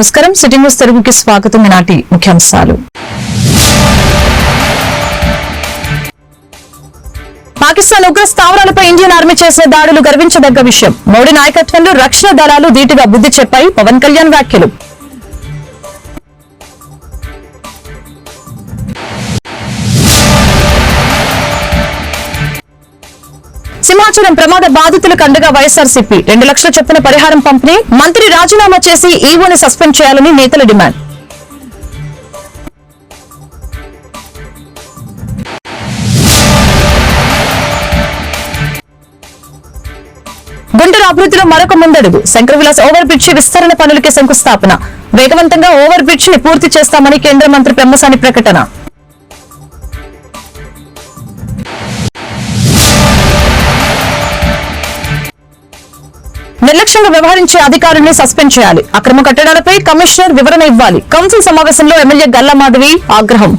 నమస్కారం. City news తెలుగుకి స్వాగతం. నాటి ముఖ్యాంశాలు. పాకిస్తాన్ ఉగ్ర స్థావరాలపై ఇండియన్ ఆర్మీ చేసిన దాడులు గర్వించదగ్గ విషయం. మోడీ నాయకత్వంలో రక్షణ దళాలు ధీటుగా బుద్ధి చెప్పాయి. పవన్ కళ్యాణ్ వ్యాఖ్యలు. సింహాచలం ప్రమాద బాధితులకు అండగా వైఎస్ఆర్సీపీ. రెండు లక్షల చొప్పున పరిహారం పంపిణీ మంత్రి రాజీనామా చేసి ఈవోని సస్పెండ్ చేయాలని నేతల డిమాండ్. గుంటూరు అభివృద్ధిలో మరొక ముందడుగు. శంకర్ విలాస్ ఓవర్ బ్రిడ్జి విస్తరణ పనులకి శంకుస్థాపన. వేగవంతంగా ఓవర్ బ్రిడ్జ్ని పూర్తి చేస్తామని కేంద్ర మంత్రి పెమ్మసాని ప్రకటన. నిర్లక్ష్యంగా వ్యవహరించే అధికారుల్ని సస్పెండ్ చేయాలి. అక్రమ కట్టడాలపై కమిషనర్ వివరణ ఇవ్వాలి. కౌన్సిల్ సమావేశంలో ఎమ్మెల్యే గల్లా మాధవి ఆగ్రహం.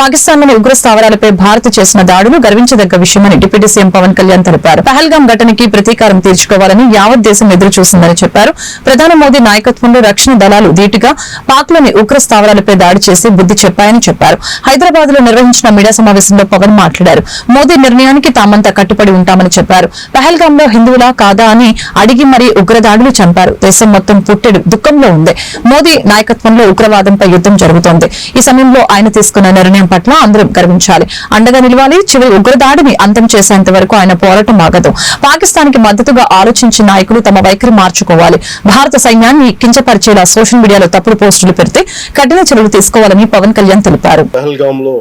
పాకిస్తాన్లోని ఉగ్ర స్థావరాలపై భారత్ చేసిన దాడులు గర్వించదగ్గ విషయమని డిప్యూటీ సీఎం పవన్ కళ్యాణ్ తెలిపారు. పహల్గాం ఘటనకి ప్రతీకారం తీర్చుకోవాలని యావత్ దేశం ఎదురు చూసిందని చెప్పారు. ప్రధాని మోదీ నాయకత్వంలో రక్షణ దళాలు ధీటుగా పాక్లోని ఉగ్ర స్థావరాలపై దాడి చేసి బుద్ధి చెప్పాయని చెప్పారు. హైదరాబాద్లో నిర్వహించిన మీడియా సమావేశంలో పవన్ మాట్లాడారు. మోదీ నిర్ణయానికి తామంతా కట్టుబడి ఉంటామని చెప్పారు. పహల్గాంలో హిందువులా కాదా అని అడిగి మరీ ఉగ్రదాడులు చంపారు. దేశం మొత్తం పుట్టెడు దుఃఖంలో ఉంది. మోదీ నాయకత్వంలో ఉగ్రవాదంపై యుద్ధం జరుగుతోంది. ఈ సమయంలో ఆయన తీసుకున్న నిర్ణయం పట్ల అందరం గర్వించాలి. అండగా నిలవాలి చివరి ఉగ్రదాడిని అంతం చేసేంత వరకు ఆయన పోరాటం ఆగదు. పాకిస్తాన్కి మద్దతుగా ఆలోచించిన నాయకులు తమ వైఖరి మార్చుకోవాలి. భారత సైన్యాన్ని కించపరిచేలా సోషల్ మీడియాలో తప్పుడు పోస్టులు పెడితే కఠిన చర్యలు తీసుకోవాలని పవన్ కళ్యాణ్ తెలిపారు. పహల్గామ్లో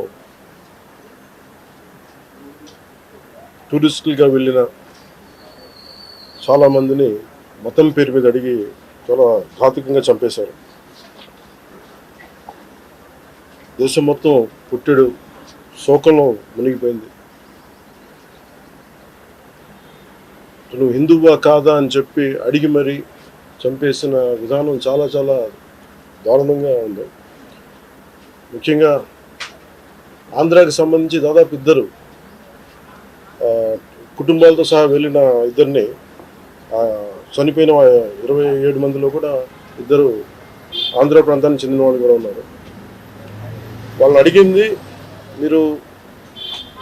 టూరిస్టులుగా వెళ్ళిన చాలామందిని మతం పేరు మీద అడిగి చాలా ఘాతుకంగా చంపేశారు. దేశం మొత్తం పుట్టెడు శోకంలో మునిగిపోయింది. నువ్వు హిందువా కాదా? అని చెప్పి అడిగి మరీ చంపేసిన విధానం చాలా చాలా దారుణంగా ఉంది. ముఖ్యంగా ఆంధ్రాకి సంబంధించి దాదాపు ఇద్దరు కుటుంబాలతో సహా వెళ్ళిన ఇద్దరిని చనిపోయిన ఇరవై ఏడు మందిలో కూడా ఇద్దరు ఆంధ్ర ప్రాంతానికి చెందిన వాళ్ళు కూడా ఉన్నారు. వాళ్ళు అడిగింది మీరు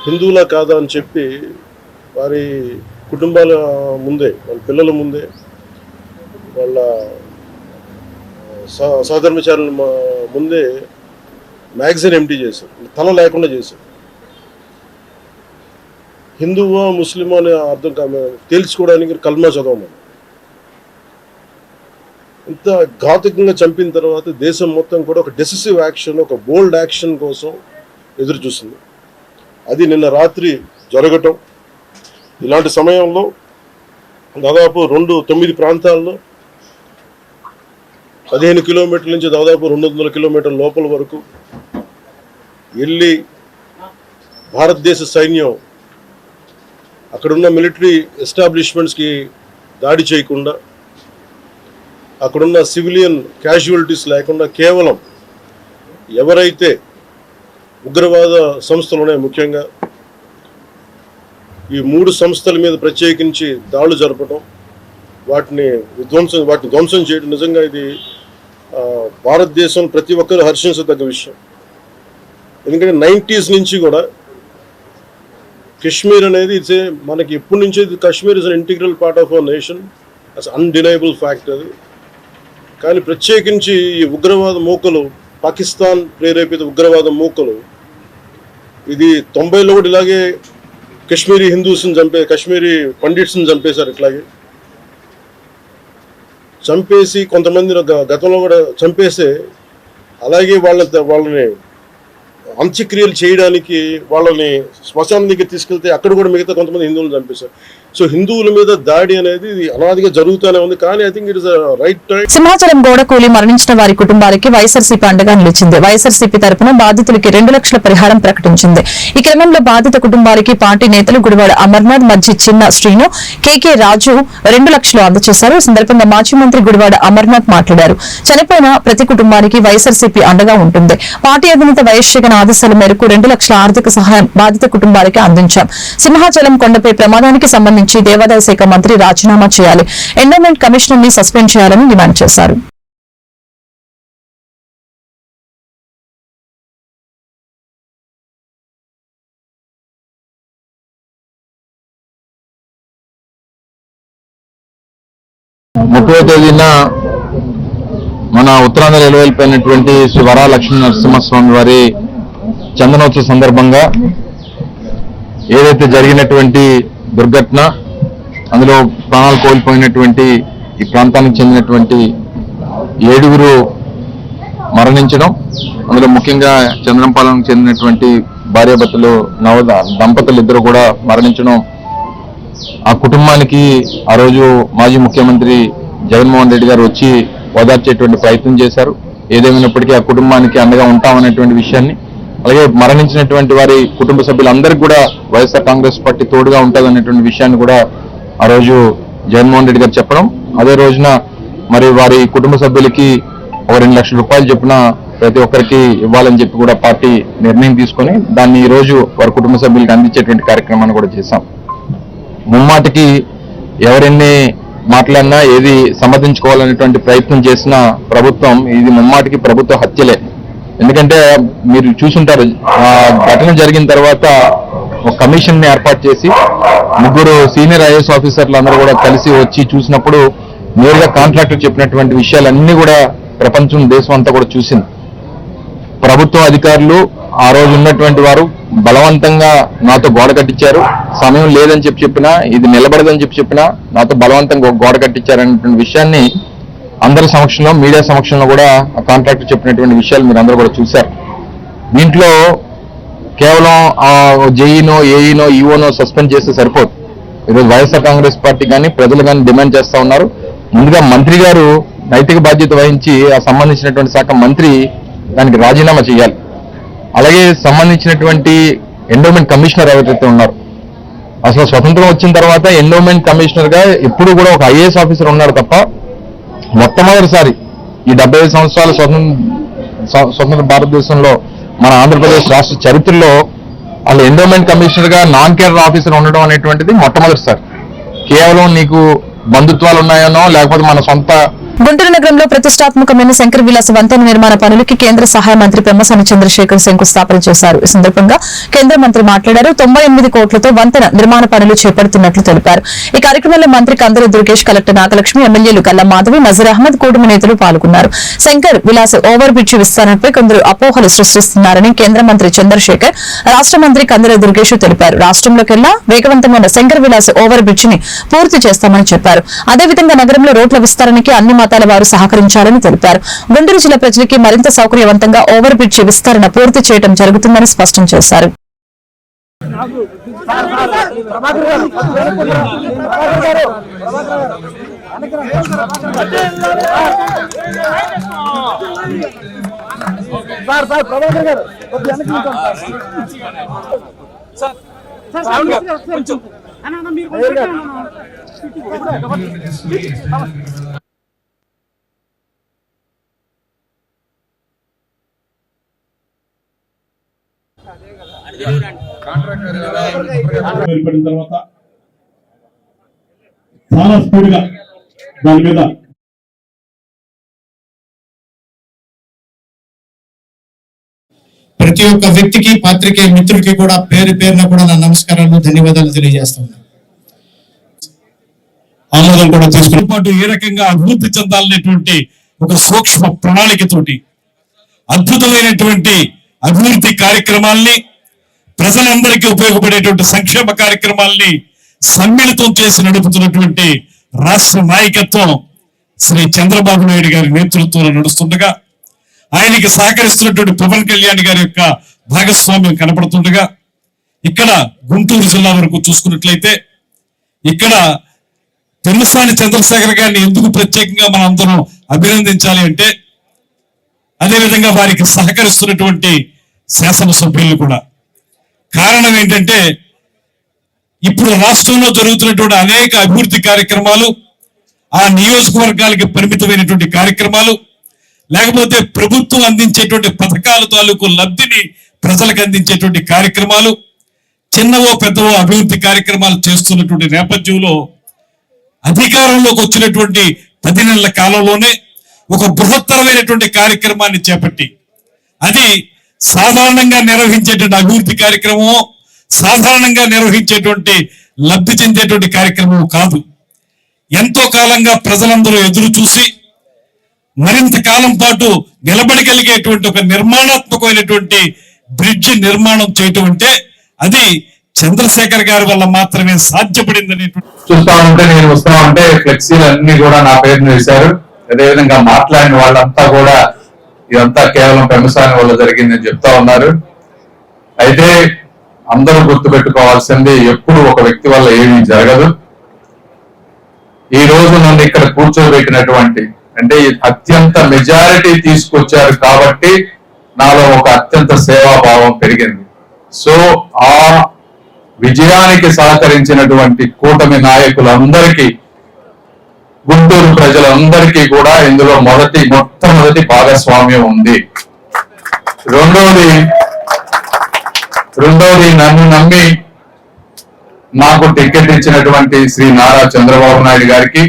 హిందువులా కాదా? అని చెప్పి వారి కుటుంబాల ముందే వాళ్ళ పిల్లల ముందే వాళ్ళ స- సహధర్మచారుల ముందే మ్యాగజైన్ ఎంటీ చేశారు. తల లేకుండా చేశారు. హిందువా ముస్లిమా అనే అర్థం కా- తేల్చుకోవడానికి కల్మా చదవమని ఇంత ఘాతుకంగా చంపిన తర్వాత దేశం మొత్తం కూడా ఒక డెసిసివ్ యాక్షన్ ఒక బోల్డ్ యాక్షన్ కోసం ఎదురు చూసింది. అది నిన్న రాత్రి జరగటం. ఇలాంటి సమయంలో దాదాపు రెండు తొమ్మిది ప్రాంతాల్లో పదిహేను కిలోమీటర్ల నుంచి దాదాపు రెండు వందల కిలోమీటర్ల లోపల వరకు వెళ్ళి భారతదేశ సైన్యం అక్కడున్న మిలిటరీ ఎస్టాబ్లిష్మెంట్స్కి దాడి చేయకుండా అక్కడున్న సివిలియన్ క్యాజువాలిటీస్ లేకుండా కేవలం ఎవరైతే ఉగ్రవాద సంస్థలు ముఖ్యంగా ఈ మూడు సంస్థల మీద ప్రత్యేకించి దాడులు జరపడం వాటిని విధ్వంసం వాటిని ధ్వంసం చేయడం నిజంగా ఇది భారతదేశం ప్రతి ఒక్కరు హర్షించదగ్గ విషయం. ఎందుకంటే నైంటీస్ నుంచి కూడా కశ్మీర్ అనేది ఇట్స్ మనకి ఎప్పటి నుంచి ఇది Kashmir is an integral part of our nation as undeniable fact అది. కానీ ప్రత్యేకించి ఈ ఉగ్రవాద మూకలు పాకిస్తాన్ ప్రేరేపిత ఉగ్రవాద మూకలు ఇది తొంభైలో కూడా ఇలాగే కశ్మీరీ హిందూస్ని చంపే కశ్మీరీ పండిట్స్ని చంపేశారు ఇట్లాగే. చంపేసి కొంతమంది గ- గతంలో కూడా చంపేస్తే అలాగే వాళ్ళ వాళ్ళని అంత్యక్రియలు చేయడానికి వాళ్ళని శ్మశానం దగ్గర తీసుకెళ్తే అక్కడ కూడా మిగతా కొంతమంది హిందువులు చంపేశారు. సో హిందువుల మీద దాడి అనేది అనాదిగా జరుగుతూనే ఉంది. కానీ I think it is right time Simhachalam గోడ కూలి మరణించిన వారి కుటుంబాలకి వైఎస్ఆర్సీపీ అండగా నిలిచింది. వైఎస్ఆర్సీపీ తరపున బాధితులకి రెండు లక్షల పరిహారం ప్రకటించింది. ఈ క్రమంలో బాధిత కుటుంబాలకి పార్టీ నేతలు గుడివాడ అమర్నాథ్ మధ్య చిన్న శ్రీను కేకే రాజు రెండు లక్షలు అందజేశారు ఈ సందర్భంగా మాజీ మంత్రి గుడివాడ అమర్నాథ్ మాట్లాడారు. చనిపోయిన ప్రతి కుటుంబానికి వైఎస్ఆర్సీపీ అండగా ఉంటుంది. పార్టీ అధినేత వైఎస్ జగన్ ఆదేశాల మేరకు రెండు లక్షల ఆర్థిక సహాయం బాధిత కుటుంబాలకి అందించాం. సింహాచలం కొండపై ప్రమాదానికి సంబంధించి నుంచి దేవాదాయ శాఖ మంత్రి రాజీనామా చేయాలి. ఎండోమెంట్ కమిషనర్ని సస్పెండ్ చేయాలని డిమాండ్ చేశారు. ముప్పై తేదీన మన ఉత్తరాంధ్ర వెలువెళ్ళిపోయినటువంటి శ్రీ వరాలక్ష్మీ నరసింహస్వామి వారి చందనోత్సవ సందర్భంగా ఏదైతే జరిగినటువంటి దుర్ఘటన అందులో ప్రాణాలు కోల్పోయినటువంటి ఈ ప్రాంతానికి చెందినటువంటి ఏడుగురు మరణించడం అందులో ముఖ్యంగా చంద్రంపాలెంకి చెందినటువంటి భార్యాభర్తలు నవ దంపతులు ఇద్దరు కూడా మరణించడం. ఆ కుటుంబానికి ఆ రోజు మాజీ ముఖ్యమంత్రి జగన్మోహన్ రెడ్డి గారు వచ్చి ఓదార్చేటువంటి ప్రయత్నం చేశారు. ఏదేమైనప్పటికీ ఆ కుటుంబానికి అండగా ఉంటామనేటువంటి విషయాన్ని అలాగే మరణించినటువంటి వారి కుటుంబ సభ్యులందరికీ కూడా వైఎస్ఆర్ కాంగ్రెస్ పార్టీ తోడుగా ఉంటుందనేటువంటి విషయాన్ని కూడా ఆ రోజు జగన్మోహన్ రెడ్డి గారు చెప్పడం. అదే రోజున మరి వారి కుటుంబ సభ్యులకి ఒక రెండు లక్షల రూపాయలు చొప్పున ప్రతి ఒక్కరికి ఇవ్వాలని చెప్పి కూడా పార్టీ నిర్ణయం తీసుకొని దాన్ని ఈ రోజు వారి కుటుంబ సభ్యులకి అందించేటువంటి కార్యక్రమాన్ని కూడా చేశాం. ముమ్మాటికి ఎవరెన్ని మాట్లాడినా ఏది సమర్థించుకోవాలనేటువంటి ప్రయత్నం చేసిన ప్రభుత్వం ఇది ముమ్మాటికి ప్రభుత్వ హత్యలే. ఎందుకంటే మీరు చూసుంటారు ఆ ఘటన జరిగిన తర్వాత ఒక కమిషన్ని ఏర్పాటు చేసి ముగ్గురు సీనియర్ ఐఏఎస్ ఆఫీసర్లు అందరూ కూడా కలిసి వచ్చి చూసినప్పుడు నేరుగా కాంట్రాక్టర్ చెప్పినటువంటి విషయాలన్నీ కూడా ప్రపంచం దేశం అంతా కూడా చూసింది. ప్రభుత్వ అధికారులు ఆ రోజు ఉన్నటువంటి వారు బలవంతంగా నాతో గోడ కట్టించారు. సమయం లేదని చెప్పి చెప్పినా ఇది నిలబడదని చెప్పి చెప్పినా నాతో బలవంతంగా ఒక గోడ కట్టించారనేటువంటి విషయాన్ని అందరి సమక్షంలో మీడియా సమక్షంలో కూడా ఆ కాంట్రాక్టర్ చెప్పినటువంటి విషయాలు మీరు అందరూ కూడా చూశారు. దీంట్లో కేవలం ఆ జేఈనో ఏఈనో ఈఓనో సస్పెండ్ చేస్తే సరిపోదు. ఈరోజు వైఎస్ఆర్ కాంగ్రెస్ పార్టీ కానీ ప్రజలు కానీ డిమాండ్ చేస్తూ ఉన్నారు. ముందుగా మంత్రి గారు నైతిక బాధ్యత వహించి ఆ సంబంధించినటువంటి శాఖ మంత్రి దానికి రాజీనామా చేయాలి. అలాగే సంబంధించినటువంటి ఎండోమెంట్ కమిషనర్ ఎవరైతే ఉన్నారు అసలు స్వతంత్రం వచ్చిన తర్వాత ఎండోమెంట్ కమిషనర్గా ఎప్పుడు కూడా ఒక ఐఏఎస్ ఆఫీసర్ ఉన్నారు తప్ప మొట్టమొదటిసారి ఈ డెబ్బై ఐదు సంవత్సరాల స్వతంత్ర స్వతంత్ర భారతదేశంలో మన ఆంధ్రప్రదేశ్ రాష్ట్ర చరిత్రలో వాళ్ళు ఎండోమెంట్ కమిషనర్గా నాన్ కేడర్ ఆఫీసర్ ఉండడం అనేటువంటిది మొట్టమొదటిసారి. కేవలం నీకు బంధుత్వాలు ఉన్నాయనో లేకపోతే మన సొంత గుంటూరు నగరంలో ప్రతిష్టాత్మకమైన శంకర్ విలాస వంతెన నిర్మాణ పనులకి కేంద్ర సహాయ మంత్రి పెమ్మసాని చంద్రశేఖర్ శంకుస్థాపన చేశారు. ఈ సందర్భంగా కేంద్ర మంత్రి మాట్లాడారు. తొంభై ఎనిమిది కోట్లతో వంతెన నిర్మాణ పనులు చేపడుతున్నట్లు తెలిపారు. ఈ కార్యక్రమంలో మంత్రి కందరు దుర్గేష్ కలెక్టర్ నాగలక్ష్మి ఎమ్మెల్యేలు గల్లా మాధవి నజర్ అహ్మద్ కూటమి నేతలు పాల్గొన్నారు. శంకర్ విలాస ఓవర్ బ్రిడ్జ్ విస్తరణపై కొందరు అపోహలు సృష్టిస్తున్నారని కేంద్ర మంత్రి చంద్రశేఖర్ రాష్ట్ర మంత్రి కందర దుర్గేష్ తెలిపారు. రాష్ట్రంలోకెల్లా వేగవంతమైన శంకర్ విలాస్ ఓవర్ బ్రిడ్జ్ని పూర్తి చేస్తామని చెప్పారు. అదేవిధంగా నగరంలో రోడ్ల విస్తరణకి అన్ని మతాల వారు సహకరించాలని తెలిపారు. గుంటూరు జిల్లా ప్రజలకి మరింత సౌకర్యవంతంగా ఓవర్ బ్రిడ్జి విస్తరణ పూర్తి చేయడం జరుగుతుందని స్పష్టం చేశారు. సార్ సార్ ప్రభాకర్ గారు కొద్దిగా వెనక్కి నిల్చోండి. సార్. అయ్యర్ గారు. ఏర్పడిన తర్వాత చాలా స్పీడ్గా దాని మీద ప్రతి ఒక్క వ్యక్తికి పాత్రికేయ మిత్రుడికి కూడా పేరు పేరున కూడా నా నమస్కారాలు ధన్యవాదాలు తెలియజేస్తా ఆమోదం కూడా తీసుకుని పాటు ఏ రకంగా అభివృద్ధి చెందాలనేటువంటి ఒక సూక్ష్మ ప్రణాళికతోటి అద్భుతమైనటువంటి అభివృద్ధి కార్యక్రమాల్ని ప్రజలందరికీ ఉపయోగపడేటువంటి సంక్షేమ కార్యక్రమాల్ని సమ్మిళితం చేసి నడుపుతున్నటువంటి రాష్ట్ర నాయకత్వం శ్రీ చంద్రబాబు నాయుడు గారి నేతృత్వంలో నడుస్తుండగా ఆయనకి సహకరిస్తున్నటువంటి పవన్ కళ్యాణ్ గారి యొక్క భాగస్వామ్యం కనపడుతుండగా ఇక్కడ గుంటూరు జిల్లా వరకు చూసుకున్నట్లయితే ఇక్కడ పెమ్మసాని చంద్రశేఖర్ గారిని ఎందుకు ప్రత్యేకంగా మనం అందరం అభినందించాలి అంటే అదేవిధంగా వారికి సహకరిస్తున్నటువంటి శాసనసభ్యులు కూడా కారణం ఏంటంటే ఇప్పుడు రాష్ట్రంలో జరుగుతున్నటువంటి అనేక అభివృద్ధి కార్యక్రమాలు ఆ నియోజకవర్గాలకి పరిమితమైనటువంటి కార్యక్రమాలు లేకపోతే ప్రభుత్వం అందించేటువంటి పథకాల తాలూకు లబ్ధిని ప్రజలకు అందించేటువంటి కార్యక్రమాలు చిన్నవో పెద్దవో అభివృద్ధి కార్యక్రమాలు చేస్తున్నటువంటి నేపథ్యంలో అధికారంలోకి వచ్చినటువంటి పది నెలల కాలంలోనే ఒక బృహత్తరమైనటువంటి కార్యక్రమాన్ని చేపట్టి అది సాధారణంగా నిర్వహించేటువంటి అభివృద్ధి కార్యక్రమం సాధారణంగా నిర్వహించేటువంటి లబ్ధి చెందేటువంటి కార్యక్రమం కాదు. ఎంతో కాలంగా ప్రజలందరూ ఎదురు చూసి మరింత కాలం పాటు నిలబడగలిగేటువంటి ఒక నిర్మాణాత్మకమైనటువంటి బ్రిడ్జ్ నిర్మాణం చేయటం అంటే అది చంద్రశేఖర్ గారి వల్ల మాత్రమే సాధ్యపడింది చూస్తా ఉంటే నేను వస్తా ఉంటే ఫ్లెక్సీలు అన్ని కూడా నా పేరును వేశారు. అదేవిధంగా మాట్లాడిన వాళ్ళంతా కూడా ఇదంతా కేవలం పెమసాని వల్ల జరిగిందని చెప్తా ఉన్నారు. అయితే అందరూ గుర్తుపెట్టుకోవాల్సింది ఎప్పుడు ఒక వ్యక్తి వల్ల ఏమీ జరగదు. ఈ రోజు నన్ను ఇక్కడ కూర్చోబెట్టినటువంటి అంటే అత్యంత మెజారిటీ తీసుకొచ్చారు కాబట్టి నాలో ఒక అత్యంత సేవాభావం పెరిగింది. సో ఆ విజయానికి సహకరించినటువంటి కూటమి నాయకులందరికీ గుంటూరు ప్రజలందరికీ కూడా ఇందులో మొదటి మొట్టమొదటి భాగస్వామ్యం ఉంది. రెండోది రెండోది నన్ను నమ్మి నాకు టికెట్ ఇచ్చినటువంటి శ్రీ నారా చంద్రబాబు నాయుడు గారికి.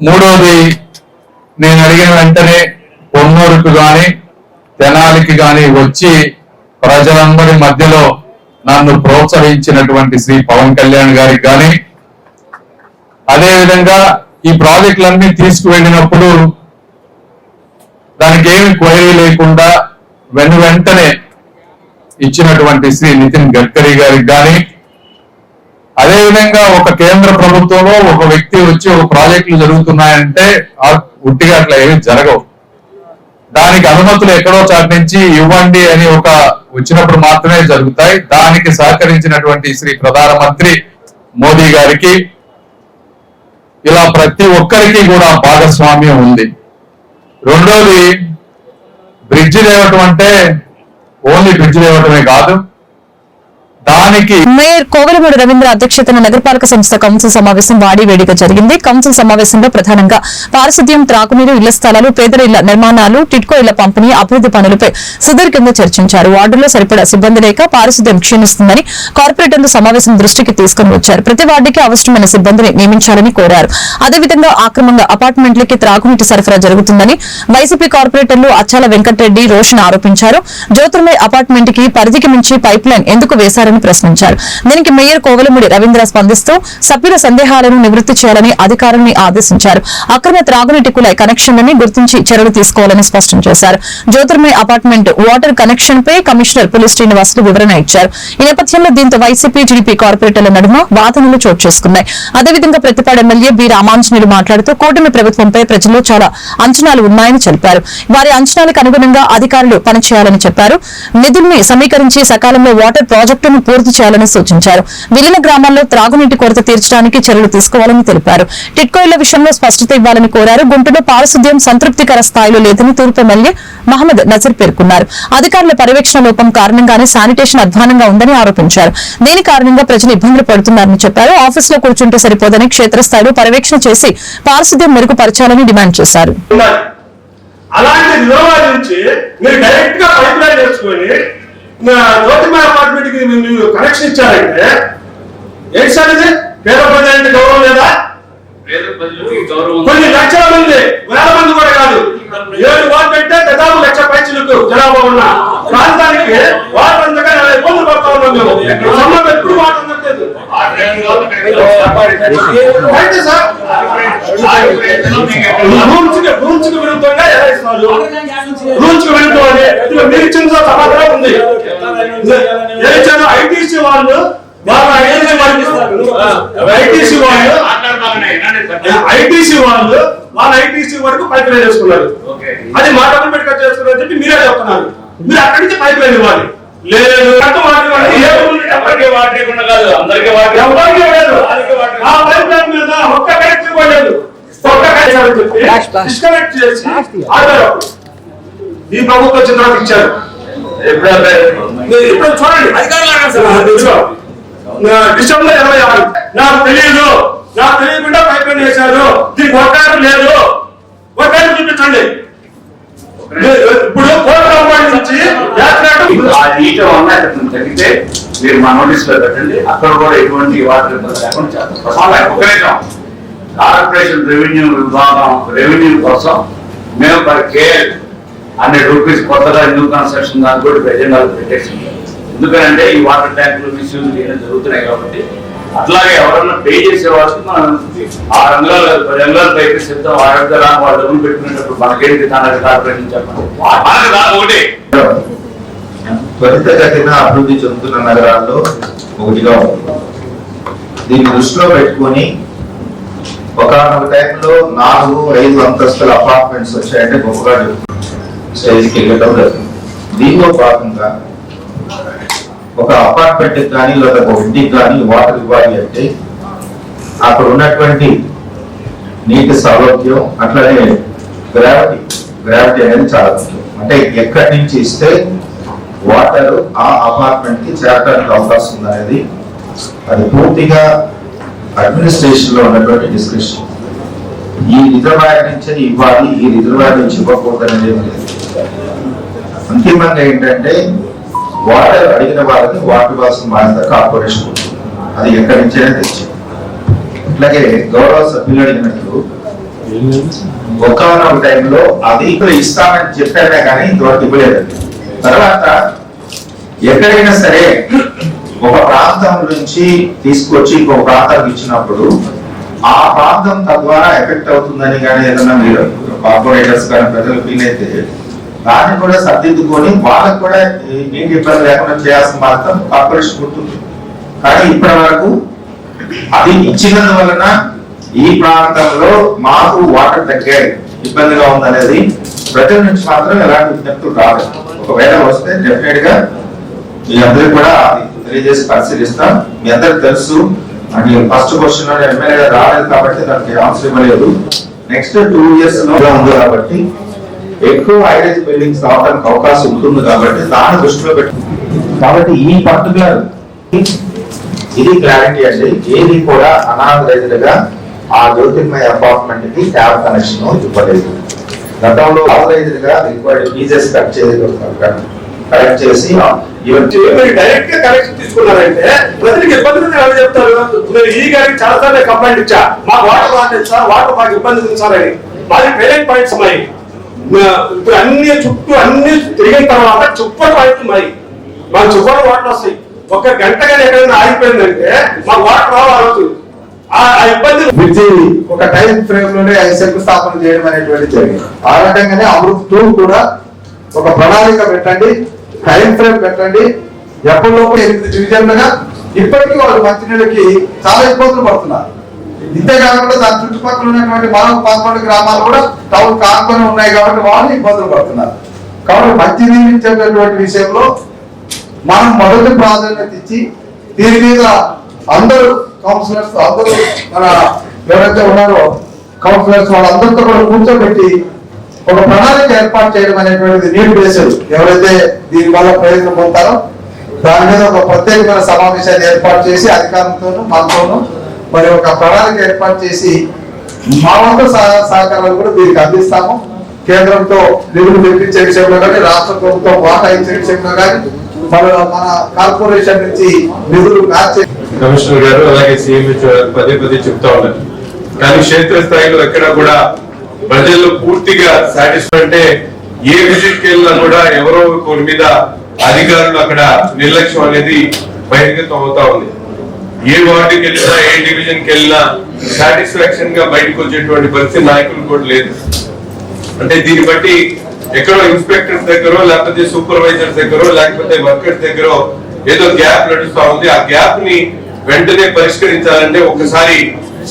మూడవది నేను అడిగిన వెంటనే పొన్నూరుకు గాని తెనాలికి గాని వచ్చి ప్రజలందరి మధ్యలో నన్ను ప్రోత్సహించినటువంటి శ్రీ పవన్ కళ్యాణ్ గారికి కానీ అదే విధంగా ఈ ప్రాజెక్టులన్నీ తీసుకువెళ్ళినప్పుడు దానికి ఏమి క్వైరీ లేకుండా వెను వెంటనే ఇచ్చినటువంటి శ్రీ నితిన్ గడ్కరీ గారికి కానీ అదే విధంగా ఒక కేంద్ర ప్రభుత్వంలో ఒక వ్యక్తి వచ్చి ఒక ప్రాజెక్టులు జరుగుతున్నాయంటే ఆ ఉట్టిగా అట్లా ఏమి జరగవు. దానికి అనుమతులు ఎక్కడో చాటి నుంచి ఇవ్వండి అని ఒక వచ్చినప్పుడు మాత్రమే జరుగుతాయి. దానికి సహకరించినటువంటి శ్రీ ప్రధానమంత్రి మోదీ గారికి ఇలా ప్రతి ఒక్కరికి కూడా భాగస్వామ్యం ఉంది. రెండోది బ్రిడ్జ్ లేవటం అంటే ఓన్లీ బ్రిడ్జ్ లేవటమే కాదు. దానికి మేయర్ రవీంద్ర అధ్యక్షతన నగరపాలక సంస్థ కౌన్సిల్ సమావేశం వాడి వేడిగా జరిగింది. కౌన్సిల్ సమావేశంలో ప్రధానంగా పారిశుద్ధ్యం త్రాగునీరు ఇళ్ళ స్థలాలు పేదల ఇళ్ళ నిర్మాణాలు టిట్కో ఇళ్ళ పంపిణీ అభివృద్ధి పనులపై సుదీర్ఘంగా చర్చించారు. వార్డుల్లో సరిపడా సిబ్బంది లేక పారిశుద్ధ్యం క్షీణిస్తుందని కార్పొరేటర్లు సమావేశం దృష్టికి తీసుకుని వచ్చారు. ప్రతి వార్డుకి అవసరమైన సిబ్బందిని నియమించాలని కోరారు. అదేవిధంగా ఆక్రమంగా అపార్ట్మెంట్లకి త్రాగునీటి సరఫరా జరుగుతుందని వైసీపీ కార్పొరేటర్లు అచ్చాల వెంకటరెడ్డి రోషన్ ఆరోపించారు. జ్యోతిర్మయ్ అపార్ట్మెంట్కి పరిధికి మించి పైప్ లైన్ ఎందుకు వేశారని ప్రశ్నించారు. దీనికి మేయర్ కోవలమూడి రవీంద్ర స్పందిస్తూ సభ్యుల సందేహాలను నివృత్తి చేయాలని అధికారుల్ని ఆదేశించారు. అక్రమ త్రాగునీటి కులాయి కనెక్షన్లని గుర్తించి చర్యలు తీసుకోవాలని స్పష్టం చేశారు. జ్యోతిర్మయ అపార్ట్మెంట్ వాటర్ కనెక్షన్ పై కమిషనర్ పులి శ్రీనివాసులు వివరణ ఇచ్చారు. ఈ నేపథ్యంలో దీంతో వైసీపీ టీడీపీ కార్పొరేటర్ల నడుమ వాదనలు చోటు చేసుకున్నాయి. అదేవిధంగా ప్రతిపాడు ఎమ్మెల్యే బి. రామాంజనేయులు మాట్లాడుతూ కూటమి ప్రభుత్వంపై ప్రజల్లో చాలా అంచనాలు ఉన్నాయని తెలిపారు వారి అంచనాలకు అనుగుణంగా అధికారులు పనిచేయాలని చెప్పారు. నిధుల్ని సమీకరించి సకాలంలో వాటర్ ప్రాజెక్టును పూర్తి చేయాలని సూచించారు. విలీన గ్రామాల్లో త్రాగునీటి కొరత తీర్చడానికి చర్యలు తీసుకోవాలని తెలిపారు. టిట్కో ఇళ్ళ విషయంలో స్పష్టత ఇవ్వాలని కోరారు. గుంటూరులో పారిశుద్ధ్యం సంతృప్తికర స్థాయిలో లేదని తూర్పు ఎమ్మెల్యే మహమ్మద్ నజర్ పేర్కొన్నారు. అధికారుల పర్యవేక్షణ లోపం కారణంగానే శానిటేషన్ అధ్వానంగా ఉందని ఆరోపించారు. దీని కారణంగా ప్రజలు ఇబ్బందులు పడుతున్నారని చెప్పారు. ఆఫీసులో కూర్చుంటే సరిపోదని క్షేత్రస్థాయిలో పర్యవేక్షణ చేసి పారిశుద్ధ్యం మెరుగుపరచాలని డిమాండ్ చేశారు. అలాంటి నుంచి మీరు డైరెక్ట్గా పైప్ లైన్ వేసుకొని జ్యోతిమయ అపార్ట్మెంట్కి మీరు కనెక్షన్ ఇచ్చారంటే ఏంటి సార్ ఇది పేద ప్రజలంటే గౌరవం లేదా? కొన్ని లక్షల మంది వేల మంది కూడా కాదు. ఏడు వార్డు అంటే దాదాపు లక్ష పైచులకు జనాభా ఉన్న ప్రాంతానికి వార్డు అంతగా ఇబ్బందులు పడతా ఉన్నాం మేము. సమ్మర్ ఎప్పుడు వార్డు అందట్లేదు అయితే సార్ రూల్స్కి రూల్స్కి విరుద్ధంగా ఎలా ఇస్తారు రూల్స్కి విరుద్ధం ఇదిగో మీరు ఇచ్చిన సమాధానం ఉంది. ఐటీసీ వాళ్ళ ఐటీసీ వాళ్ళు ఐటీసీ వాళ్ళు ఐటీసీ వాళ్ళు వాళ్ళ ఐటీసీ వరకు పైప్ లైన్ చేసుకున్నారు అది మాట పెట్టుకొని చేసుకున్నారు చెప్పి మీరే చెప్తున్నారు. మీరు అక్కడి నుంచి పైప్ లైన్ ఇవ్వాలి లేదు. వాటర్. ఆ పైప్ లైన్ మీద ఒక్క ఒక్క చెప్పి డిస్కనెక్ట్ చేసి ఆపారు. ఈ ప్రభుత్వం వచ్చిన తర్వాత ఇచ్చారు మీరు ఇప్పుడు చూడండి. ఇదిగో. నా డిసెంబర్ ఇరవై ఆరు. నాకు తెలియదు నాకు తెలియకుండా పైప్ లైన్ వేశారు. దీనికి ఒక్క లేదు. ఒక్క చూపించండి. ఇప్పుడు నుంచి తగ్గితే మీరు మా నోటీస్లో పెట్టండి. అక్కడ కూడా ఎటువంటి వాటర్ ఇబ్బంది లేకుండా చేస్తాం. ఒక కార్పొరేషన్ రెవెన్యూ విభాగం రెవెన్యూ కోసం మేము పర్ కేఎల్ హండ్రెడ్ రూపీస్ కొత్తగా న్యూ కన్స్ట్రక్షన్ దాన్ని కూడా ఎజెండాలు పెట్టేసింది. ఎందుకంటే ఈ వాటర్ ట్యాంకులు మిస్యూజ్ చేయడం జరుగుతున్నాయి కాబట్టి అట్లాగే ఎవరన్నా పే చేసే వాళ్ళకి మనం ఆ రంగాలు పది రంగాలు పైకి చెప్తాం ఆ యొక్క వాళ్ళు డబ్బులు పెట్టుకునేటప్పుడు మనకేంటి తన కార్పొరేషన్ చెప్పండి. మనకి దాని ఒకటి. త్వరితగతిన అభివృద్ధి చెందుతున్న నగరాల్లో ఒకటిగా ఉంది. దీన్ని దృష్టిలో పెట్టుకొని ఒకనొక టైంలో నాలుగు ఐదు అంతస్తుల అపార్ట్మెంట్స్ వచ్చాయంటే గొప్పగా స్టేజ్కి వెళ్ళడం జరుగుతుంది దీనిలో భాగంగా ఒక అపార్ట్మెంట్ కానీ లేదా ఒక ఇంటికి కానీ వాటర్ ఇవ్వాలి అంటే అక్కడ ఉన్నటువంటి నీటి సౌలభ్యం అట్లనే గ్రావిటీ గ్రావిటీ అనేది చాలా ముఖ్యం. అంటే ఎక్కడి నుంచి ఇస్తే వాటర్ ఆ అపార్ట్మెంట్కి చేరడానికి అవకాశం ఉంది అనేది అది పూర్తిగా అడ్మినిస్ట్రేషన్లో ఉన్నటువంటి డిస్కషన్ ఈ రిజర్వాయర్ నుంచే ఇవ్వాలి ఈ రిజర్వాయర్ నుంచి ఇవ్వకూడదు అనేది లేదు. అంతిమంగా ఏంటంటే వాటర్ అడిగిన వాళ్ళని వాటర్ ఇవ్వాల్సిన బాధ్యత కార్పొరేషన్ ఉంటుంది. అది ఎక్కడి నుంచైనా తెచ్చింది అట్లాగే గౌరవ సభ్యులు అడిగినట్లు ఒకనొక టైంలో అది ఇప్పుడు ఇస్తామని చెప్పామే కానీ ఇంతవరకు ఇవ్వలేదు తర్వాత ఎక్కడైనా సరే ఒక ప్రాంతం నుంచి తీసుకొచ్చి ఇంకొక ప్రాంతానికి ఇచ్చినప్పుడు ఆ ప్రాంతం తద్వారా ఎఫెక్ట్ అవుతుందని కానీ ఏదైనా మీరు కార్పొరేటర్స్ కానీ ప్రజలు ఫీల్ అయితే దాన్ని కూడా సర్దిద్దుకొని వాళ్ళకు కూడా ఏంటి ఇబ్బంది లేకుండా చేయాల్సిన మాత్రం కార్పొరేషన్ ఉంటుంది. కానీ ఇప్పటి వరకు అది ఇచ్చినందువలన ఈ ప్రాంతంలో మాకు వాటర్ తగ్గాయి. ఇబ్బందిగా ఉందనేది ప్రజల నుంచి మాత్రం ఎలాంటి విజ్ఞప్తులు రాలేదు. ఒకవేళ వస్తే డెఫినెట్గా మీ అందరికి కూడా అది తెలియజేసి పరిశీలిస్తాం. మీ అందరికి తెలుసు అండ్ ఫస్ట్ క్వశ్చన్ ఎమ్మెల్యే రాలేదు కాబట్టి దానికి ఆన్సర్ ఇవ్వలేదు. నెక్స్ట్ టూ ఇయర్స్లో ఉంది కాబట్టి ఎక్కువ హైరేజ్ బిల్డింగ్స్ రావడానికి అవకాశం ఉంటుంది కాబట్టి దాన్ని దృష్టిలో పెట్టు కాబట్టి ఈ పర్టికులర్ ఇది క్లారిటీ అండి. ఏది కూడా అనాథరైజ్డ్గా ఆ జ్యోతిర్మయ అపార్ట్మెంట్కి ట్యాబ్ కనెక్షన్ ఇవ్వలేదు. గతంలో ఆథరైజ్డ్గా రిక్వైర్డ్ ఫీజెస్ కట్ చేసి కరెక్ట్ చేసి ఇవన్నీ మీరు డైరెక్ట్గా కనెక్షన్ తీసుకున్నారంటే ప్రజలకు ఇబ్బంది ఉంది ఎవరు చెప్తారు. నేను ఈ గారికి చాలా సార్లు కంప్లైంట్ ఇచ్చా. మా వాటర్ రాలేదు సార్ వాటర్ మాకు ఇబ్బంది ఉంది సార్ అని. మాది పేరెంట్ పాయింట్స్ మాయి. ఇప్పుడు అన్ని చుట్టూ అన్ని తిరిగిన తర్వాత చుప్పటి పాయింట్లు మరి. మా చుప్పటి వాటర్ వస్తాయి. ఒక గంట కానీ ఎక్కడైనా ఆగిపోయిందంటే మా వాటర్ రావాలి ఆ ఆ ఆ ఇబ్బంది విత్ ఒక టైం ఫ్రేమ్లోనే శంకుస్థాపన చేయడం అనేటువంటి జరిగింది. ఆ రకంగానే అమృత్ టూ కూడా ఒక ప్రణాళిక పెట్టండి టైం ఫ్రేమ్ పెట్టండి. ఎప్పటిలోపు ఎనిమిది డివిజన్లుగా ఇప్పటికీ వాళ్ళు మంచినీళ్ళకి చాలా ఇబ్బందులు పడుతున్నారు. ఇంతే కాకుండా దాని చుట్టుపక్కల ఉన్నటువంటి మరో పదకొండు గ్రామాలు కూడా టౌన్ కాకుండా ఉన్నాయి కాబట్టి వాళ్ళు ఇబ్బందులు పడుతున్నారు. కాబట్టి మంచి ఇచ్చేటటువంటి విషయంలో మనం మొదటి ప్రాధాన్యత ఇచ్చి దీని మీద అందరూ కౌన్సిలర్స్ అందరూ మన ఎవరైతే ఉన్నారో కౌన్సిలర్స్ వాళ్ళందరితో కూడా కూర్చోబెట్టి ఒక ప్రణాళిక ఏర్పాటు చేయడం అనేటువంటిది నీటి బేస్డ్ ఎవరైతే దీని వల్ల ప్రయోజనం పొందుతారో దాని మీద ఒక ప్రత్యేకమైన సమావేశాన్ని ఏర్పాటు చేసి అధికారులతోనూ మనతోనూ మరి ఒక ప్రణాళిక ఏర్పాటు చేసి మా వంతు సహకారాలు కూడా దీనికి అందిస్తాము. కేంద్రంతో నిధులు తెప్పించే విషయంలో కానీ రాష్ట్ర ప్రభుత్వం వాటా ఇచ్చే విషయంలో కానీ మన మన కార్పొరేషన్ నుంచి నిధులు మార్చే కమిషనర్ గారు అలాగే సీఎం పదే పదే చెప్తా ఉన్నారు. కానీ క్షేత్ర స్థాయిలో ఎక్కడ కూడా ప్రజలు పూర్తిగా సాటిస్ఫై అంటే ఏ విజిట్ వెళ్ళినా కూడా ఎవరో ఒకరి మీద అధికారులు అక్కడ నిర్లక్ష్యం అనేది బహిర్గతం అవుతా ఉంది. ఏ వార్డుకి వెళ్ళినా ఏ డివిజన్కి వెళ్ళినా సాటిస్ఫాక్షన్గా బయటకు వచ్చేటువంటి పరిస్థితి నాయకులు కూడా లేదు. అంటే దీన్ని బట్టి ఎక్కడో ఇన్స్పెక్టర్స్ దగ్గర లేకపోతే సూపర్వైజర్ దగ్గర లేకపోతే వర్కర్స్ దగ్గర ఏదో గ్యాప్ నడుస్తా ఉంది. ఆ గ్యాప్ని వెంటనే పరిష్కరించాలంటే ఒకసారి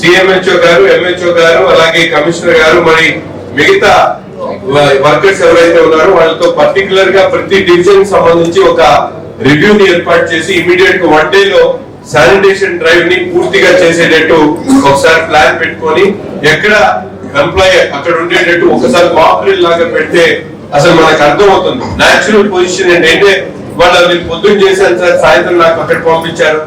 సిఎంహెచ్ఓ గారు ఎంహెచ్ఓ గారు అలాగే కమిషనర్ గారు మరి మిగతా వర్కర్స్ ఎవరైతే ఉన్నారో వాళ్ళతో పర్టికులర్గా ప్రతి డివిజన్ సంబంధించి ఒక రివ్యూని ఏర్పాటు చేసి ఇమీడియట్గా వన్ డే లో శానిటేషన్ డ్రైవ్ని పూర్తిగా చేసేటట్టు ఒకసారి ప్లాన్ పెట్టుకొని ఎక్కడ ఎంప్లాయ్ అక్కడ ఉండేటట్టు ఒకసారి కాపరేట్ లాగా పెడితే అసలు మనకు అర్థం అవుతుంది నాచురల్ పొజిషన్ ఏంటంటే వాళ్ళు మీరు పొద్దున్న చేశాను సార్ సాయంత్రం నాకు అక్కడ పంపించారు.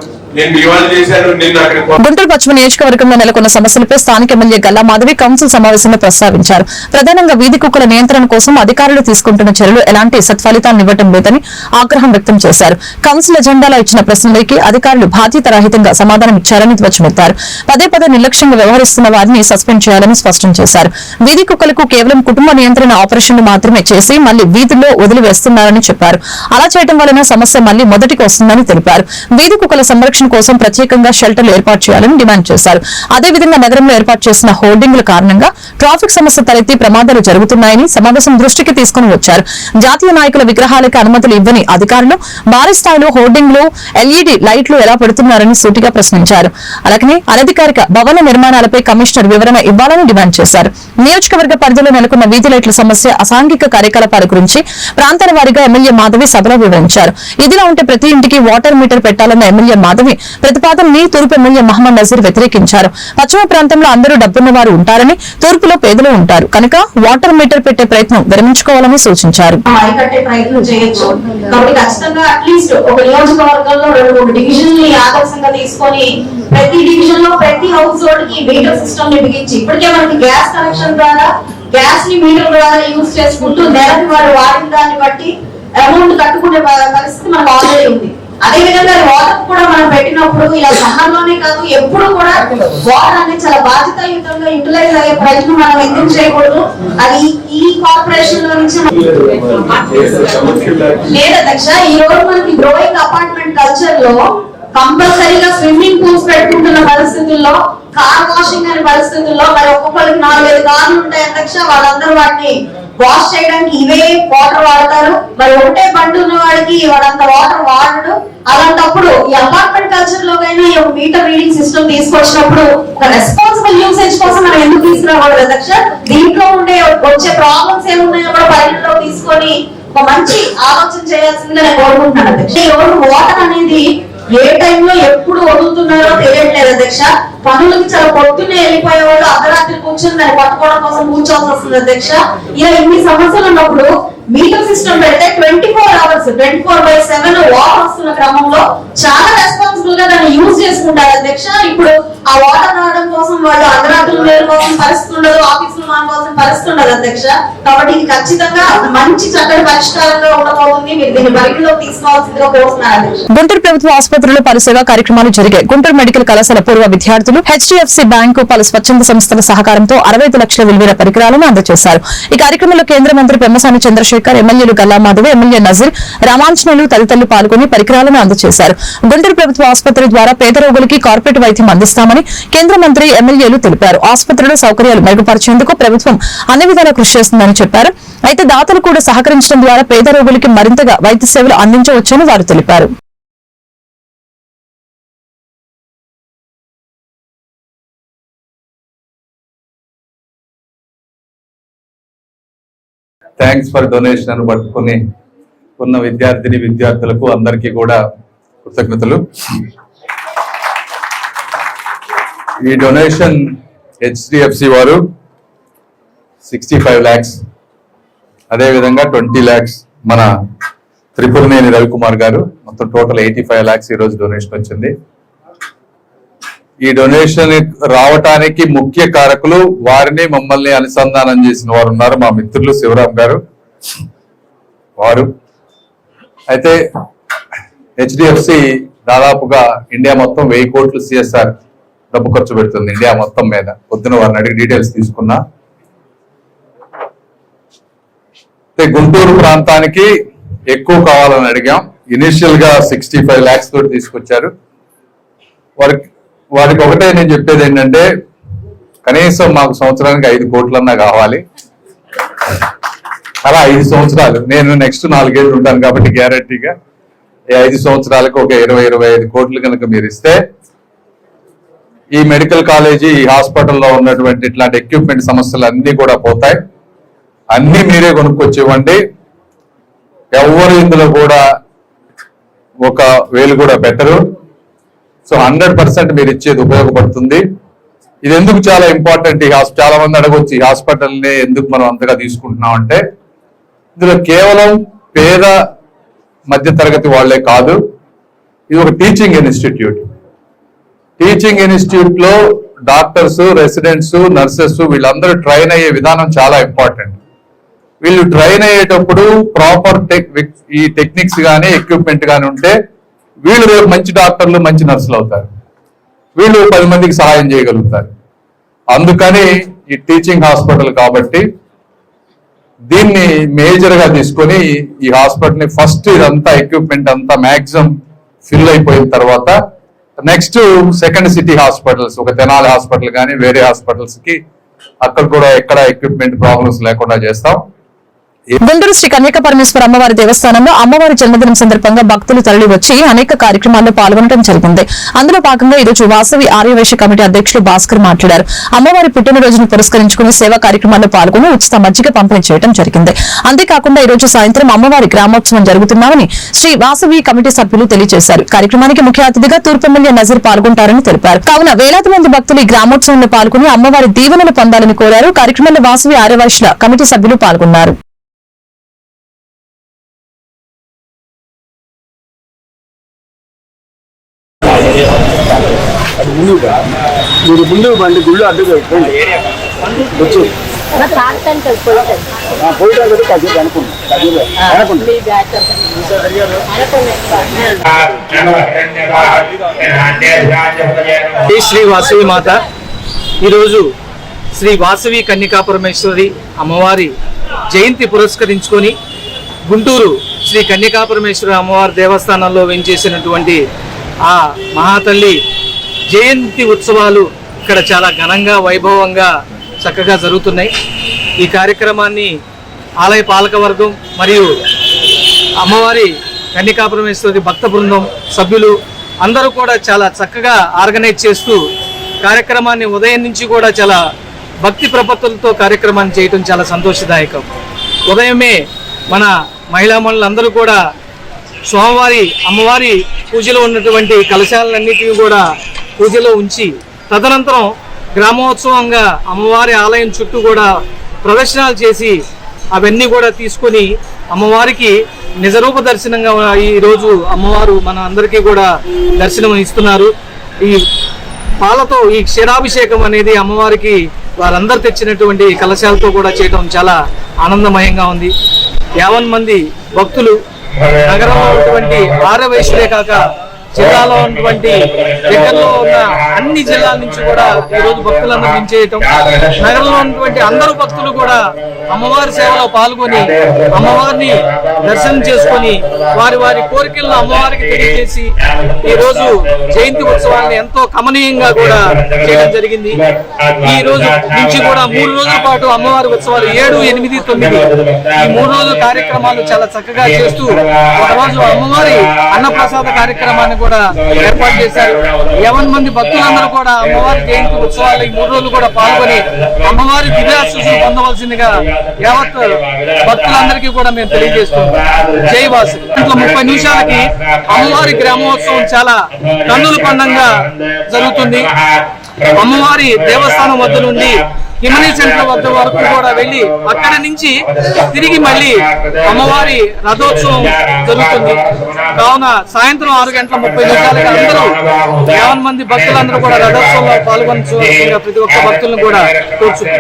గుంటూరు పశ్చిమ నియోజకవర్గంలో నెలకొన్న సమస్యలపై స్థానిక ఎమ్మెల్యే గల్లా మాధవి కౌన్సిల్ సమావేశంలో ప్రస్తావించారు. ప్రధానంగా వీధి కుక్కల నియంత్రణ కోసం అధికారులు తీసుకుంటున్న చర్యలు ఎలాంటి సత్ఫలితాలను ఇవ్వటం లేదని ఆగ్రహం వ్యక్తం చేశారు. కౌన్సిల్ ఎజెండాలో ఇచ్చిన ప్రశ్నలకి అధికారులు బాధ్యతారహితంగా సమాధానం ఇచ్చారని ధ్వజమెత్తారు. పదే పదే నిర్లక్ష్యంగా వ్యవహరిస్తున్న వారిని సస్పెండ్ చేయాలని స్పష్టం చేశారు. వీధి కుక్కలకు కేవలం కుటుంబ నియంత్రణ ఆపరేషన్లు మాత్రమే చేసి మళ్ళీ వీధుల్లో వదిలివేస్తున్నారని చెప్పారు. అలా చేయడం వలన సమస్య మళ్ళీ మొదటికి వస్తుందని తెలిపారు. వీధి కుక్కల సంరక్షణ కోసం ప్రత్యేకంగా షెల్టర్లు ఏర్పాటు చేయాలని డిమాండ్ చేశారు. అదేవిధంగా నగరంలో ఏర్పాటు చేసిన హోర్డింగ్ల కారణంగా ట్రాఫిక్ సమస్య తలెత్తి ప్రమాదాలు జరుగుతున్నాయని సమావేశం దృష్టికి తీసుకుని వచ్చారు. జాతీయ నాయకుల విగ్రహాలకు అనుమతులు ఇవ్వని అధికారులు భారీ స్థాయిలో హోర్డింగ్లు ఎల్ఈడి లైట్లు ఎలా పెడుతున్నారని సూటిగా ప్రశ్నించారు. అలాగే అనధికారిక భవన నిర్మాణాలపై కమిషనర్ వివరణ ఇవ్వాలని డిమాండ్ చేశారు. నియోజకవర్గ పరిధిలో నెలకొన్న వీధి లైట్ల సమస్య అసాంఘిక కార్యకలాపాల గురించి ప్రాంతాల వారీగా ఎమ్మెల్యే మాధవి సభలో వివరించారు. ఇదిలా ఉంటే ప్రతి ఇంటికి వాటర్ మీటర్ పెట్టాలన్న ఎమ్మెల్యే మాధవి ప్రతిపాదనని తూర్పు ఎమ్మెల్యే మహమ్మద్ నజీర్ వ్యతిరేకించారు. పశ్చిమ ప్రాంతంలో అందరూ డబ్బున్న వారు ఉంటారని తూర్పులో పేదలు ఉంటారు. కనుక వాటర్ మీటర్ పెట్టే ప్రయత్నం విరమించుకోవాలని సూచించారు. ప్రతి డివిజన్లో ప్రతి హౌస్ హోల్డ్కి మీటర్ సిస్టమ్ని బిగించి ఇప్పటికే మనకి గ్యాస్ కనెక్షన్ ద్వారా గ్యాస్ని మీటర్ ద్వారా యూజ్ చేసుకుంటూ నెలకి వారు వాడిన దాన్ని బట్టి అమౌంట్ కట్టుకునే పరిస్థితి మనకు ఆల్రెడీ ఉంది. అదే విధంగా వాటర్ కూడా మనం పెట్టినప్పుడు ఇలా సమ్మర్లోనే కాదు ఎప్పుడు కూడా వాటర్ అనేది చాలా బాధ్యతాయుతంగా యూటిలైజ్ అయ్యే ప్రయత్నం మనం ఎందుకు చేయకూడదు? అది ఈ కార్పొరేషన్లో నుంచి లేదు దక్ష ఈ రోజు మనకి గ్రోయింగ్ అపార్ట్మెంట్ కల్చర్లో కంపల్సరీగా స్విమ్మింగ్ పూల్స్ పెట్టుకుంటున్న పరిస్థితుల్లో కార్ వాషింగ్ అనే పరిస్థితుల్లో మరి ఒక్కొక్కరికి నాలుగైదు కార్లు ఉంటాయి అధ్యక్ష. వాళ్ళందరూ వాటిని వాష్ చేయడానికి ఇవే వాటర్ వాడతారు. మరి ఒకటే బండి ఉన్న వాడికి వాడంత వాటర్ వాడడు. అలాంటప్పుడు ఈ అపార్ట్మెంట్ కల్చర్ లోకైనా ఈ మీటర్ రీడింగ్ సిస్టమ్ తీసుకొచ్చినప్పుడు ఒక రెస్పాన్సిబుల్ యూసేజ్ కోసం మనం ఎందుకు తీసుకురావాలి అధ్యక్ష? దీంట్లో ఉండే వచ్చే ప్రాబ్లమ్స్ ఏమున్నాయో కూడా పరిగణలో తీసుకొని ఒక మంచి ఆలోచన చేయాల్సిందిగా నేను కోరుకుంటున్నాను అధ్యక్ష. ఈ వాటర్ అనేది ఏ టైంలో ఎప్పుడు వదులుతున్నారో తెలియట్లేదు అధ్యక్ష. పనులకి చాలా పొద్దున్నే వెళ్ళిపోయే వాళ్ళు అర్ధరాత్రి కూర్చొని దాన్ని పట్టుకోవడం కోసం కూర్చోవాల్సి వస్తుంది అధ్యక్ష. ఇలా ఇన్ని సమస్యలు ఉన్నప్పుడు మీటర్ సిస్టమ్ పెడితే twenty four hours twenty four by seven water వస్తున్న క్రమంలో చాలా రెస్పాన్సిబుల్గా దాన్ని యూజ్ చేసుకుంటారు అధ్యక్ష. ఇప్పుడు ఆ వాటర్ రావడం కోసం వాళ్ళు అర్ధరాత్రులు కోసం పరిస్థితి పరిస్థితి ఉండదు అధ్యక్ష. కాబట్టి ఇది ఖచ్చితంగా మంచి చక్కటి పరిష్కారంగా ఉండబోతుంది. మీరు దీన్ని పరిగణలో తీసుకోవాల్సిందిగా కోరుతున్నారు గుంటూరు ప్రభుత్వ ఆసుపత్రిలో పరిసేవా కార్యక్రమాలు జరిగాయి. గుంటూరు మెడికల్ కళాశాల పూర్వ విద్యార్థులు హెచ్డిఎఫ్సి బ్యాంకు పలు స్వచ్ఛంద సంస్థల సహకారంతో అరవై లక్షల విలువైన పరికరాలను అందజేశారు. ఈ కార్యక్రమంలో కేంద్ర మంత్రి పెమ్మసాని చంద్రశేఖర్ ఎమ్మెల్యేలు గల్లా మాధవి ఎమ్మెల్యే నజీర్ రామాంజనేయులు తదితరులు పాల్గొని పరికరాలను అందజేశారు. గుంటూరు ప్రభుత్వ ఆసుపత్రి ద్వారా పేద రోగులకి కార్పొరేట్ వైద్యం అందిస్తామని కేంద్ర మంత్రి ఎమ్మెల్యేలు తెలిపారు. ఆసుపత్రిలో సౌకర్యాలు మెరుగుపరిచేందుకు ప్రభుత్వం అన్ని విధాలా కృషి చేస్తుందని చెప్పారు. అయితే దాతలు కూడా సహకరించడం ద్వారా పేద రోగులకి మరింతగా వైద్య సేవలు అందించవచ్చని వారు తెలిపారు. థ్యాంక్స్ ఫర్ డొనేషన్ అని పట్టుకుని ఉన్న విద్యార్థిని విద్యార్థులకు అందరికీ కూడా కృతజ్ఞతలు. ఈ డొనేషన్ హెచ్డిఎఫ్సి వారు సిక్స్టీ ఫైవ్ ల్యాక్స్ అదేవిధంగా ట్వంటీ ల్యాక్స్ మన త్రిపురనేని రవికుమార్ గారు. మొత్తం టోటల్ ఎయిటీ ఫైవ్ ల్యాక్స్ ఈరోజు డొనేషన్ వచ్చింది. ఈ డొనేషన్ రావటానికి ముఖ్య కారకులు వారిని మమ్మల్ని అనుసంధానం చేసిన వారు ఉన్నారు మా మిత్రులు శివరాం గారు వారు. అయితే హెచ్డిఎఫ్సి దాదాపుగా ఇండియా మొత్తం వెయ్యి కోట్లు సిఎస్ఆర్ డబ్బు ఖర్చు పెడుతుంది ఇండియా మొత్తం మీద. పొద్దున వారిని అడిగి డీటెయిల్స్ తీసుకున్నా అయితే గుంటూరు ప్రాంతానికి ఎక్కువ కావాలని అడిగాం. ఇనిషియల్గా సిక్స్టీ ఫైవ్ ల్యాక్స్ తోటి తీసుకొచ్చారు. వారికి వారికి ఒకటే నేను చెప్పేది ఏంటంటే కనీసం మాకు సంవత్సరానికి ఐదు కోట్లన్నా కావాలి. అలా ఐదు సంవత్సరాలు. నేను నెక్స్ట్ నాలుగేళ్ళు ఉంటాను కాబట్టి గ్యారంటీగా ఈ ఐదు సంవత్సరాలకు ఒక ఇరవై ఇరవై ఐదు కోట్లు కనుక మీరు ఇస్తే ఈ మెడికల్ కాలేజీ ఈ హాస్పిటల్లో ఉన్నటువంటి ఇట్లాంటి ఎక్విప్మెంట్ సమస్యలు అన్ని కూడా పోతాయి. అన్నీ మీరే కొనుక్కొచ్చేవండి ఎవరు ఇందులో కూడా ఒక వేలు కూడా పెట్టరు సో హండ్రెడ్ పర్సెంట్ మీరు ఇచ్చేది ఉపయోగపడుతుంది. ఇది ఎందుకు చాలా ఇంపార్టెంట్? ఈ చాలా మంది అడగొచ్చు ఈ హాస్పిటల్ని ఎందుకు మనం అంతగా తీసుకుంటున్నాం అంటే ఇందులో కేవలం పేద మధ్య తరగతి వాళ్ళే కాదు ఇది ఒక టీచింగ్ ఇన్స్టిట్యూట్. టీచింగ్ ఇన్స్టిట్యూట్లో డాక్టర్స్ రెసిడెంట్స్ నర్సెస్ వీళ్ళందరూ ట్రైన్ అయ్యే విధానం చాలా ఇంపార్టెంట్. వీళ్ళు ట్రైన్ అయ్యేటప్పుడు ప్రాపర్ టెక్ ఈ టెక్నిక్స్ కానీ ఎక్విప్మెంట్ కానీ ఉంటే వీళ్ళు రేపు మంచి డాక్టర్లు మంచి నర్సులు అవుతారు. వీళ్ళు పది మందికి సహాయం చేయగలుగుతారు. అందుకని ఈ టీచింగ్ హాస్పిటల్ కాబట్టి దీన్ని మేజర్గా తీసుకొని ఈ హాస్పిటల్ని ఫస్ట్ ఇదంతా ఎక్విప్మెంట్ అంతా మ్యాక్సిమం ఫిల్ అయిపోయిన తర్వాత నెక్స్ట్ సెకండ్ సిటీ హాస్పిటల్స్ ఒక తెనాలి హాస్పిటల్ కానీ వేరే హాస్పిటల్స్కి అక్కడ కూడా ఎక్కడ ఎక్విప్మెంట్ ప్రాబ్లమ్స్ లేకుండా చేస్తాం. గుంటూరు శ్రీ కన్యక పరమేశ్వర అమ్మవారి దేవస్థానంలో అమ్మవారి జన్మదినం సందర్భంగా భక్తులు తరలి వచ్చి అనేక కార్యక్రమాల్లో పాల్గొనడం జరిగింది. అందులో భాగంగా ఈరోజు వాసవి ఆర్యవైశ్య కమిటీ అధ్యక్షులు భాస్కర్ మాట్లాడారు. అమ్మవారి పుట్టినరోజును పురస్కరించుకుని సేవా కార్యక్రమాల్లో పాల్గొని ఉచిత మజ్జిగ పంపిణీ చేయడం జరిగింది. అంతేకాకుండా ఈరోజు సాయంత్రం అమ్మవారి గ్రామోత్సవం జరుగుతున్నామని శ్రీ వాసవి కమిటీ సభ్యులు తెలియజేశారు. కార్యక్రమానికి ముఖ్య అతిథిగా తూర్పు ఎమ్మెల్యే నజీర్ పాల్గొంటారని తెలిపారు. కావున వేలాది మంది భక్తులు ఈ గ్రామోత్సవంలో పాల్గొని అమ్మవారి దీవెనలు పొందాలని కోరారు. కార్యక్రమంలో వాసవి ఆర్యవైశ్యుల కమిటీ సభ్యులు పాల్గొన్నారు. మీరు ముందు బండి గుళ్ళు అడ్డుగా పెట్టండి వచ్చి శ్రీ వాసవి మాత. ఈరోజు శ్రీ వాసవి కన్యకా పరమేశ్వరి అమ్మవారి జయంతి పురస్కరించుకొని గుంటూరు శ్రీ కన్యకా పరమేశ్వరి అమ్మవారి దేవస్థానంలో వెంచేసినటువంటి ఆ మహాతల్లి జయంతి ఉత్సవాలు ఇక్కడ చాలా ఘనంగా వైభవంగా చక్కగా జరుగుతున్నాయి. ఈ కార్యక్రమాన్ని ఆలయ పాలకవర్గం మరియు అమ్మవారి కన్యకాపురమేశ్వరి భక్త బృందం సభ్యులు అందరూ కూడా చాలా చక్కగా ఆర్గనైజ్ చేస్తూ కార్యక్రమాన్ని ఉదయం నుంచి కూడా చాలా భక్తి ప్రపత్తులతో కార్యక్రమాన్ని చేయటం చాలా సంతోషదాయకం. ఉదయమే మన మహిళా మనులందరూ కూడా స్వామివారి అమ్మవారి పూజలో ఉన్నటువంటి కలశాలన్నిటిని కూడా పూజలో ఉంచి తదనంతరం గ్రామోత్సవంగా అమ్మవారి ఆలయం చుట్టూ కూడా ప్రదర్శనలు చేసి అవన్నీ కూడా తీసుకొని అమ్మవారికి నిజరూప దర్శనంగా ఈరోజు అమ్మవారు మన అందరికీ కూడా దర్శనం ఇస్తున్నారు. ఈ పాలతో ఈ క్షీరాభిషేకం అనేది అమ్మవారికి వారందరు తెచ్చినటువంటి కలశాలతో కూడా చేయడం చాలా ఆనందమయంగా ఉంది. యావన్ మంది భక్తులు నగరంలో ఉన్నటువంటి ఆరవయసులే కాక జిల్లాలో ఉన్నటువంటి దగ్గరలో ఉన్న అన్ని జిల్లాల నుంచి కూడా ఈ రోజు భక్తులందరూ వించేయటం నగరంలో ఉన్నటువంటి అందరూ భక్తులు కూడా అమ్మవారి సేవలో పాల్గొని అమ్మవారిని దర్శనం చేసుకొని వారి వారి కోరికలను అమ్మవారికి తెలియజేసి ఈ రోజు జయంతి ఉత్సవాన్ని ఎంతో కమనీయంగా కూడా చేయడం జరిగింది. ఈ రోజు నుంచి కూడా మూడు రోజుల పాటు అమ్మవారి ఉత్సవాలు ఏడు ఎనిమిది తొమ్మిది ఈ మూడు రోజుల కార్యక్రమాలు చాలా చక్కగా చేస్తూ ఒకరోజు అమ్మవారి అన్నప్రసాద కార్యక్రమాన్ని కూడా ఏర్పాటు చేశారు. ఎవరి మంది భక్తులందరూ కూడా అమ్మవారి జయంతి ఉత్సవాలు ఈ మూడు రోజులు కూడా పాల్గొని అమ్మవారి దివ్యాశీస్సులు పొందవలసిందిగా యావత్ భక్తులందరికీ కూడా మేము తెలియజేస్తున్నాం. జై వాసు. ఇంట్లో ముప్పై నిమిషాలకి అమ్మవారి గ్రామోత్సవం చాలా కన్నుల పండంగా జరుగుతుంది. అమ్మవారి దేవస్థానం వద్ద నుండి హిమనీ సెంటర్ వద్ద వరకు కూడా వెళ్ళి అక్కడ నుంచి తిరిగి మళ్ళీ అమ్మవారి రథోత్సవం జరుగుతుంది. కావున సాయంత్రం ఆరు గంటల ముప్పై నిమిషాలకి అందరూ యావన్ మంది భక్తులందరూ కూడా రథోత్సవంలో పాల్గొనవలసిందిగా ప్రతి ఒక్క భక్తులను కూడా కోరుచున్నాం.